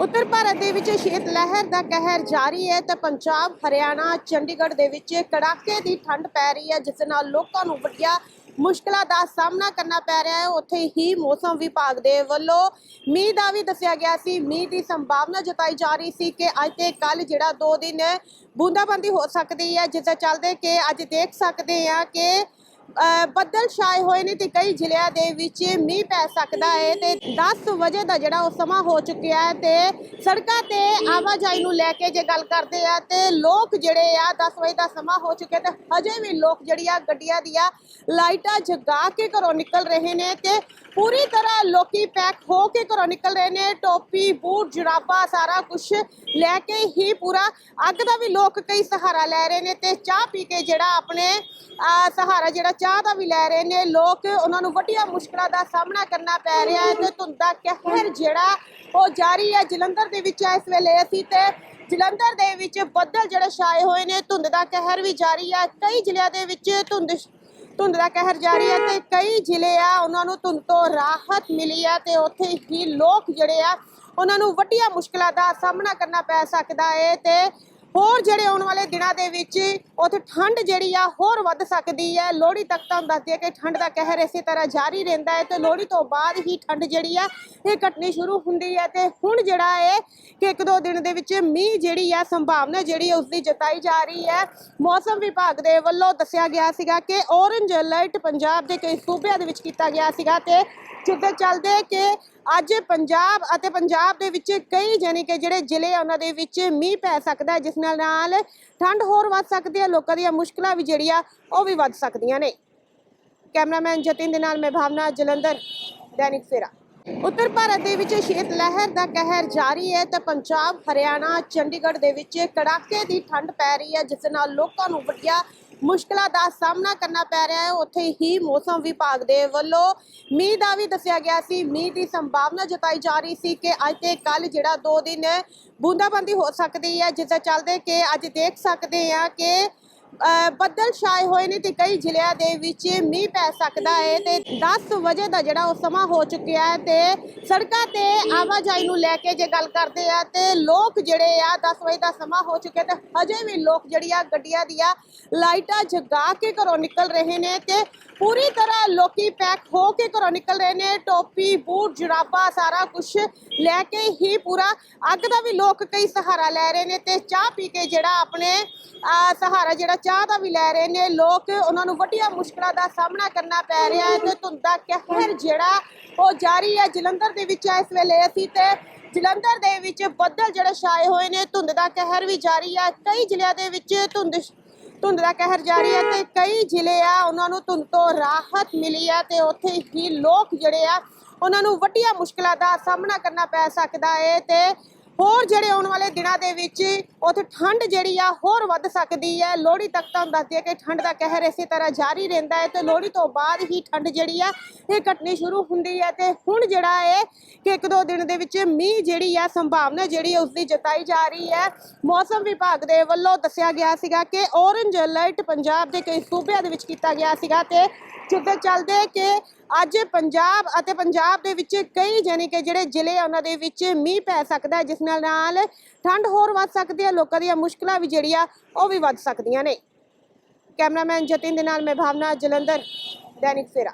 ਉੱਤਰ ਭਾਰਤ ਦੇ ਵਿੱਚ ਸ਼ੀਤ ਲਹਿਰ ਦਾ ਕਹਿਰ ਜਾਰੀ ਹੈ ਤਾਂ ਪੰਜਾਬ, ਹਰਿਆਣਾ, ਚੰਡੀਗੜ੍ਹ ਦੇ ਵਿੱਚ ਕੜਾਕੇ ਦੀ ਠੰਡ ਪੈ ਰਹੀ ਹੈ, ਜਿਸ ਨਾਲ ਲੋਕਾਂ ਨੂੰ ਵੱਡੀਆਂ ਮੁਸ਼ਕਲਾਂ ਦਾ ਸਾਹਮਣਾ ਕਰਨਾ ਪੈ ਰਿਹਾ ਹੈ। ਉੱਥੇ ਹੀ ਮੌਸਮ ਵਿਭਾਗ ਦੇ ਵੱਲੋਂ ਮੀਂਹ ਦਾ ਵੀ ਦੱਸਿਆ ਗਿਆ ਸੀ। ਮੀਂਹ ਦੀ ਸੰਭਾਵਨਾ ਜਤਾਈ ਜਾ ਰਹੀ ਸੀ ਕਿ ਅੱਜ ਤੇ ਕੱਲ ਜਿਹੜਾ 2 ਦਿਨ ਬੂੰਦਾਬਾਂਦੀ ਹੋ ਸਕਦੀ ਹੈ, ਜਿਸ ਦੇ ਚੱਲਦੇ ਕਿ ਅੱਜ ਦੇਖ ਸਕਦੇ ਹਾਂ ਕਿ ਬੱਦਲ ਛਾਏ ਹੋਏ ਨੇ ਤੇ ਕਈ ਜ਼ਿਲ੍ਹਿਆਂ ਦੇ ਵਿੱਚ ਮੀਂਹ ਪੈ ਸਕਦਾ ਹੈ ਤੇ 10 ਵਜੇ ਦਾ ਜਿਹੜਾ ਉਹ ਸਮਾਂ ਹੋ ਚੁੱਕਿਆ ਹੈ ਤੇ ਸੜਕਾਂ ਤੇ ਆਵਾਜਾਈ ਨੂੰ ਲੈ ਕੇ ਜੇ ਗੱਲ ਕਰਦੇ ਆ ਤੇ ਲੋਕ ਜਿਹੜੇ ਆ 10 ਵਜੇ ਦਾ ਸਮਾਂ ਹੋ ਚੁੱਕਿਆ ਤੇ ਹਜੇ ਵੀ ਲੋਕ ਜਿਹੜੀ ਆ ਗੱਡੀਆਂ ਦੀਆਂ ਲਾਈਟਾਂ ਜਗਾ ਕੇ ਘਰੋਂ ਨਿਕਲ ਰਹੇ ਨੇ ਤੇ ਪੂਰੀ ਤਰ੍ਹਾਂ ਲੋਕੀ ਪੈਕ ਹੋ ਕੇ ਘਰੋਂ ਨਿਕਲ ਰਹੇ ਨੇ, ਟੋਪੀ, ਬੂਟ, ਜੁਰਾਬਾਂ, ਸਾਰਾ ਕੁਝ ਲੈ ਕੇ ਹੀ ਪੂਰਾ ਅੱਗ ਦਾ ਵੀ ਲੋਕ ਕਈ ਸਹਾਰਾ ਲੈ ਰਹੇ ਨੇ ਤੇ ਚਾਹ ਪੀ ਕੇ ਜਿਹੜਾ ਆਪਣੇ ਸਹਾਰਾ ਜਿਹੜਾ ਚਾਹ ਦਾ ਵੀ ਲੈ ਰਹੇ ਨੇ, ਲੋਕ ਉਹਨਾਂ ਨੂੰ ਵੱਡੀਆਂ ਮੁਸ਼ਕਲਾਂ ਦਾ ਸਾਹਮਣਾ ਕਰਨਾ ਪੈ ਰਿਹਾ ਹੈ ਤੇ ਧੁੰਦ ਦਾ ਕਹਿਰ ਜਿਹੜਾ ਉਹ ਜਾਰੀ ਹੈ। ਜਲੰਧਰ ਦੇ ਵਿੱਚ ਇਸ ਵੇਲੇ ਅਸੀਂ ਤੇ ਜਲੰਧਰ ਦੇ ਵਿੱਚ ਬੱਦਲ ਜਿਹੜੇ ਛਾਏ ਹੋਏ ਨੇ, ਧੁੰਦ ਦਾ ਕਹਿਰ ਵੀ ਜਾਰੀ ਹੈ। ਕਈ ਜ਼ਿਲ੍ਹਿਆਂ ਦੇ ਵਿੱਚ ਧੁੰਦ ਧੁੰਦ ਦਾ ਕਹਿਰ ਜਾਰੀ ਹੈ ਤੇ ਕਈ ਜ਼ਿਲ੍ਹੇ ਆ, ਉਹਨਾਂ ਨੂੰ ਧੁੰਦ ਤੋਂ ਰਾਹਤ ਮਿਲੀ ਹੈ ਤੇ ਉੱਥੇ ਹੀ ਲੋਕ ਜਿਹੜੇ ਆ, ਉਹਨਾਂ ਨੂੰ ਵੱਡੀਆਂ ਮੁਸ਼ਕਲਾਂ ਦਾ ਸਾਹਮਣਾ ਕਰਨਾ ਪੈ ਸਕਦਾ ਹੈ ਤੇ ਹੋਰ ਜਿਹੜੇ ਆਉਣ ਵਾਲੇ ਦਿਨਾਂ ਦੇ ਵਿੱਚ ਉੱਥੇ ਠੰਡ ਜਿਹੜੀ ਆ ਹੋਰ ਵੱਧ ਸਕਦੀ ਹੈ ਲੋਹੜੀ ਤੱਕ ਤਾਂ ਦੱਸਦੀ ਹੈ ਕਿ ਠੰਡ ਦਾ ਕਹਿਰ ਇਸੇ ਤਰ੍ਹਾਂ ਜਾਰੀ ਰਹਿੰਦਾ ਹੈ ਤੇ ਲੋਹੜੀ ਤੋਂ ਬਾਅਦ ਹੀ ਠੰਡ ਜਿਹੜੀ ਆ ਇਹ ਘਟਣੀ ਸ਼ੁਰੂ ਹੁੰਦੀ ਹੈ ਤੇ ਹੁਣ ਜਿਹੜਾ ਹੈ ਕਿ ਇੱਕ ਦੋ ਦਿਨ ਦੇ ਵਿੱਚ ਮੀਂਹ ਜਿਹੜੀ ਆ, ਸੰਭਾਵਨਾ ਜਿਹੜੀ ਹੈ ਉਸ ਦੀ ਜਤਾਈ ਜਾ ਰਹੀ ਹੈ। ਮੌਸਮ ਵਿਭਾਗ ਦੇ ਵੱਲੋਂ ਦੱਸਿਆ ਗਿਆ ਸੀਗਾ ਕਿ ਔਰੰਜ ਅਲਰਟ ਪੰਜਾਬ ਦੇ ਕਈ ਸੂਬਿਆਂ ਦੇ ਵਿੱਚ ਕੀਤਾ ਗਿਆ ਸੀਗਾ ਤੇ ਜਿੱਦੇ ਚੱਲਦੇ ਕਿ ਅੱਜ ਪੰਜਾਬ ਅਤੇ ਪੰਜਾਬ ਦੇ ਵਿੱਚ ਕਈ ਜਾਨੀ ਕਿ ਜਿਹੜੇ ਜ਼ਿਲ੍ਹੇ ਆ, ਉਹਨਾਂ ਦੇ ਵਿੱਚ ਮੀਂਹ ਪੈ ਸਕਦਾ ਹੈ, ਜਿਸ ਨਾਲ ਨਾਲ ਠੰਡ ਹੋਰ ਵੱਧ ਸਕਦੀ ਹੈ, ਲੋਕਾਂ ਦੀਆਂ ਮੁਸ਼ਕਲਾਂ ਵੀ ਜਿਹੜੀਆਂ, ਉਹ ਵੀ ਵੱਧ ਸਕਦੀਆਂ ਨੇ। ਕੈਮਰਾਮੈਨ ਜਤਿਨ ਦੇ ਨਾਲ ਮੈਂ ਭਾਵਨਾ ਜਲੰਧਰ, ਦੈਨਿਕ ਸਵੇਰਾ। ਉੱਤਰ ਭਾਰਤ ਦੇ ਵਿੱਚ ਸ਼ੀਤ ਲਹਿਰ ਦਾ ਕਹਿਰ ਜਾਰੀ ਹੈ ਤਾਂ ਪੰਜਾਬ, ਹਰਿਆਣਾ, ਚੰਡੀਗੜ੍ਹ ਦੇ ਵਿੱਚ ਕੜਾਕੇ ਦੀ ਠੰਡ ਪੈ ਰਹੀ ਹੈ, ਜਿਸ ਨਾਲ ਲੋਕਾਂ ਨੂੰ ਵੱਡੀਆਂ ਮੁਸ਼ਕਲਾਂ ਦਾ ਸਾਹਮਣਾ ਕਰਨਾ ਪੈ ਰਿਹਾ ਹੈ। ਉੱਥੇ ਹੀ ਮੌਸਮ ਵਿਭਾਗ ਦੇ ਵੱਲੋਂ ਮੀਂਹ ਦਾ ਵੀ ਦੱਸਿਆ ਗਿਆ ਸੀ। ਮੀਂਹ ਦੀ ਸੰਭਾਵਨਾ ਜਤਾਈ ਜਾ ਰਹੀ ਸੀ ਕਿ ਅੱਜ ਤੇ ਕੱਲ ਜਿਹੜਾ 2 ਦਿਨ ਬੂੰਦਾਬਾਂਦੀ ਹੋ ਸਕਦੀ ਹੈ। ਜਿਸ ਦੇ ਚੱਲਦੇ ਕਿ ਅੱਜ ਦੇਖ ਸਕਦੇ ਹਾਂ ਕਿ ਬੱਦਲ ਛਾਏ ਹੋਏ ਨੇ ਤੇ ਕਈ ਜ਼ਿਲ੍ਹਿਆਂ ਦੇ ਵਿੱਚ ਮੀਂਹ ਪੈ ਸਕਦਾ ਹੈ ਤੇ 10 ਵਜੇ ਦਾ ਜਿਹੜਾ ਉਹ ਸਮਾਂ ਹੋ ਚੁੱਕਿਆ ਹੈ ਤੇ ਸੜਕਾਂ ਤੇ ਆਵਾਜਾਈ ਨੂੰ ਲੈ ਕੇ ਜੇ ਗੱਲ ਕਰਦੇ ਆ ਤੇ ਲੋਕ ਜਿਹੜੇ ਆ 10 ਵਜੇ ਦਾ ਸਮਾਂ ਹੋ ਚੁੱਕਿਆ ਤੇ ਹਜੇ ਵੀ ਲੋਕ ਜਿਹੜੀ ਆ ਗੱਡੀਆਂ ਦੀਆਂ ਲਾਈਟਾਂ ਜਗਾ ਕੇ ਘਰੋਂ ਨਿਕਲ ਰਹੇ ਨੇ ਤੇ ਪੂਰੀ ਤਰ੍ਹਾਂ ਲੋਕੀ ਪੈਕ ਹੋ ਕੇ ਘਰੋਂ ਨਿਕਲ ਰਹੇ ਨੇ, ਟੋਪੀ, ਬੂਟ, ਜੁਰਾਬਾ, ਸਾਰਾ ਕੁਝ ਲੈ ਕੇ ਹੀ ਪੂਰਾ ਅੱਗ ਦਾ ਵੀ ਲੋਕ ਕਈ ਸਹਾਰਾ ਲੈ ਰਹੇ ਨੇ ਤੇ ਚਾਹ ਪੀ ਕੇ ਜਿਹੜਾ ਆਪਣੇ ਸਹਾਰਾ ਜਿਹੜਾ ਚਾਹ ਦਾ ਵੀ ਲੈ ਰਹੇ ਨੇ। ਲੋਕ ਉਹਨਾਂ ਨੂੰ ਵੱਡੀਆਂ ਮੁਸ਼ਕਲਾਂ ਦਾ ਸਾਹਮਣਾ ਕਰਨਾ ਪੈ ਰਿਹਾ ਹੈ ਤੇ ਧੁੰਦ ਦਾ ਕਹਿਰ ਜਿਹੜਾ ਉਹ ਜਾਰੀ ਹੈ। ਜਲੰਧਰ ਦੇ ਵਿੱਚ ਇਸ ਵੇਲੇ ਅਸੀਂ ਤੇ ਜਲੰਧਰ ਦੇ ਵਿੱਚ ਬੱਦਲ ਜਿਹੜੇ ਛਾਏ ਹੋਏ ਨੇ, ਧੁੰਦ ਦਾ ਕਹਿਰ ਵੀ ਜਾਰੀ ਹੈ ਕਈ ਜ਼ਿਲ੍ਹਿਆਂ ਦੇ ਵਿੱਚ ਧੁੰਦ ਧੁੰਦ ਦਾ ਕਹਿਰ ਜਾਰੀ ਹੈ ਤੇ ਕਈ ਜ਼ਿਲ੍ਹੇ ਆ ਉਹਨਾਂ ਨੂੰ ਧੁੰਦ ਤੋਂ ਰਾਹਤ ਮਿਲੀ ਹੈ ਤੇ ਉੱਥੇ ਹੀ ਲੋਕ ਜਿਹੜੇ ਆ ਉਹਨਾਂ ਨੂੰ ਵੱਡੀਆਂ ਮੁਸ਼ਕਲਾਂ ਦਾ ਸਾਹਮਣਾ ਕਰਨਾ ਪੈ ਸਕਦਾ ਹੈ ਤੇ ਹੋਰ ਜਿਹੜੇ ਆਉਣ ਵਾਲੇ ਦਿਨਾਂ ਦੇ ਵਿੱਚ ਉੱਥੇ ਠੰਡ ਜਿਹੜੀ ਆ ਹੋਰ ਵੱਧ ਸਕਦੀ ਹੈ ਲੋਹੜੀ ਤੱਕ ਤਾਂ ਦੱਸਦੀ ਹੈ ਕਿ ਠੰਡ ਦਾ ਕਹਿਰ ਇਸੇ ਤਰ੍ਹਾਂ ਜਾਰੀ ਰਹਿੰਦਾ ਹੈ ਤੇ ਲੋਹੜੀ ਤੋਂ ਬਾਅਦ ਹੀ ਠੰਡ ਜਿਹੜੀ ਆ ਇਹ ਘਟਣੀ ਸ਼ੁਰੂ ਹੁੰਦੀ ਹੈ ਤੇ ਹੁਣ ਜਿਹੜਾ ਹੈ ਕਿ ਇੱਕ ਦੋ ਦਿਨ ਦੇ ਵਿੱਚ ਮੀਂਹ ਜਿਹੜੀ ਆ ਸੰਭਾਵਨਾ ਜਿਹੜੀ ਹੈ ਉਸ ਦੀ ਜਤਾਈ ਜਾ ਰਹੀ ਹੈ ਮੌਸਮ ਵਿਭਾਗ ਦੇ ਵੱਲੋਂ ਦੱਸਿਆ ਗਿਆ ਸੀਗਾ ਕਿ ਔਰੰਜ ਅਲਰਟ ਪੰਜਾਬ ਦੇ ਕਈ ਸੂਬਿਆਂ ਦੇ ਵਿੱਚ ਕੀਤਾ ਗਿਆ ਸੀਗਾ ਤੇ ਜਿੱਦੇ ਚੱਲਦੇ ਕਿ ਅੱਜ ਪੰਜਾਬ ਅਤੇ ਪੰਜਾਬ ਦੇ ਵਿੱਚ ਕਈ ਜਾਨੀ ਕਿ ਜਿਹੜੇ ਜ਼ਿਲ੍ਹੇ ਆ, ਉਹਨਾਂ ਦੇ ਵਿੱਚ ਮੀਂਹ ਪੈ ਸਕਦਾ ਜਿਸ ਨਾਲ ਨਾਲ ਠੰਡ ਹੋਰ ਵੱਧ ਸਕਦੀ ਹੈ, ਲੋਕਾਂ ਦੀਆਂ ਮੁਸ਼ਕਲਾਂ ਵੀ ਜਿਹੜੀਆਂ ਉਹ ਵੀ ਵੱਧ ਸਕਦੀਆਂ ਨੇ। ਕੈਮਰਾਮੈਨ ਜਤਿਨ ਦੇ ਨਾਲ ਮੈਂ ਭਾਵਨਾ ਜਲੰਧਰ, ਦੈਨਿਕ ਸਵੇਰਾ।